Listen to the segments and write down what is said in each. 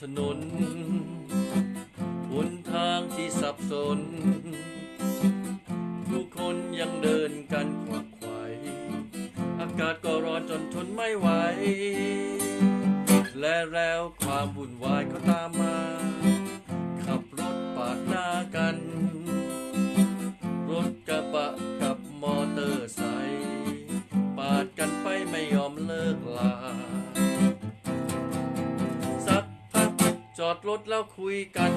บนถนนหนทางที่สับสน ผู้คนยังเดินกันขวักไขวอากาศก็ร้อนจนทนไม่ไหว และแล้วความวุ่นวายก็ตามมา ขับรถปาดหน้ากัน รถกระบะกับมอเตอร์ไซค์ปาดกันไปไม่ยอมเลิกลา ดรถแล้วคุยกัน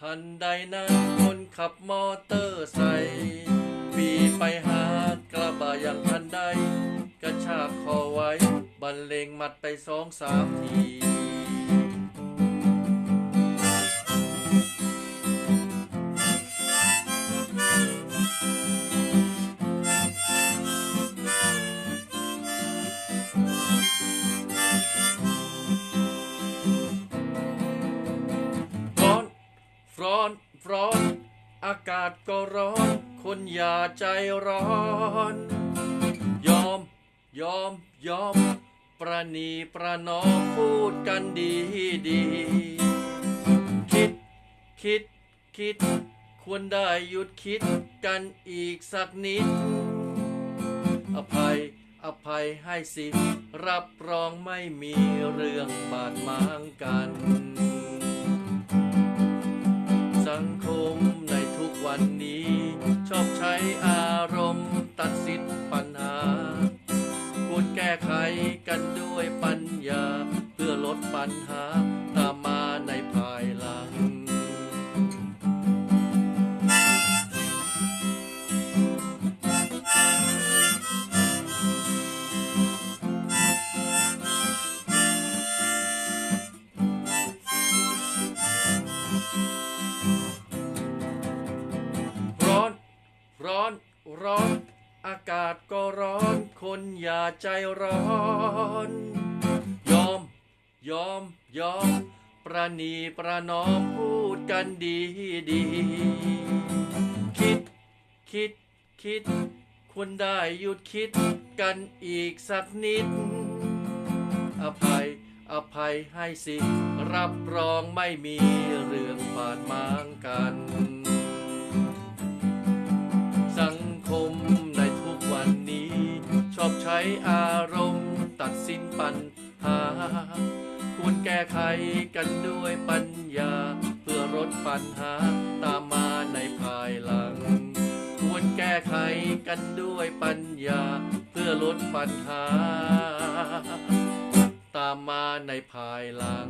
ทันใดนั้นคนขับมอเตอร์ไซค์ปีไปหากระบะอย่างทันใด กระชากคอไว้บรรเลงหมัดไปสองสามที ร้อนร้อน อากาศก็ร้อน คนอย่าใจร้อน ยอม ยอม ยอม ประนีประนอมพูดกันดีดี คิด คิด คิด ควรได้หยุดคิดกันอีกสักนิด อภัย อภัยให้สิ รับรองไม่มีเรื่องบาดหมางกัน สังคมในทุกวันนี้ ชอบใช้อารมณ์ตัดสินปัญหาควรแก้ไขกันด้วยปัญญา เพื่อลดปัญหา ร้อน อากาศก็ร้อน คนอย่าใจร้อน ยอม ยอม ยอม ประนีประนอมพูดกันดีดี คิด คิด คิดควรได้หยุดคิดกันอีกสักนิด อภัย อภัยให้สิ รับรองไม่มีเรื่องบาดหมางกัน อารมณ์ตัดสินปัญหา ควรแก้ไขกันด้วยปัญญา เพื่อลดปัญหาตามมาในภายหลัง ควรแก้ไขกันด้วยปัญญา เพื่อลดปัญหา ตามมาในภายหลัง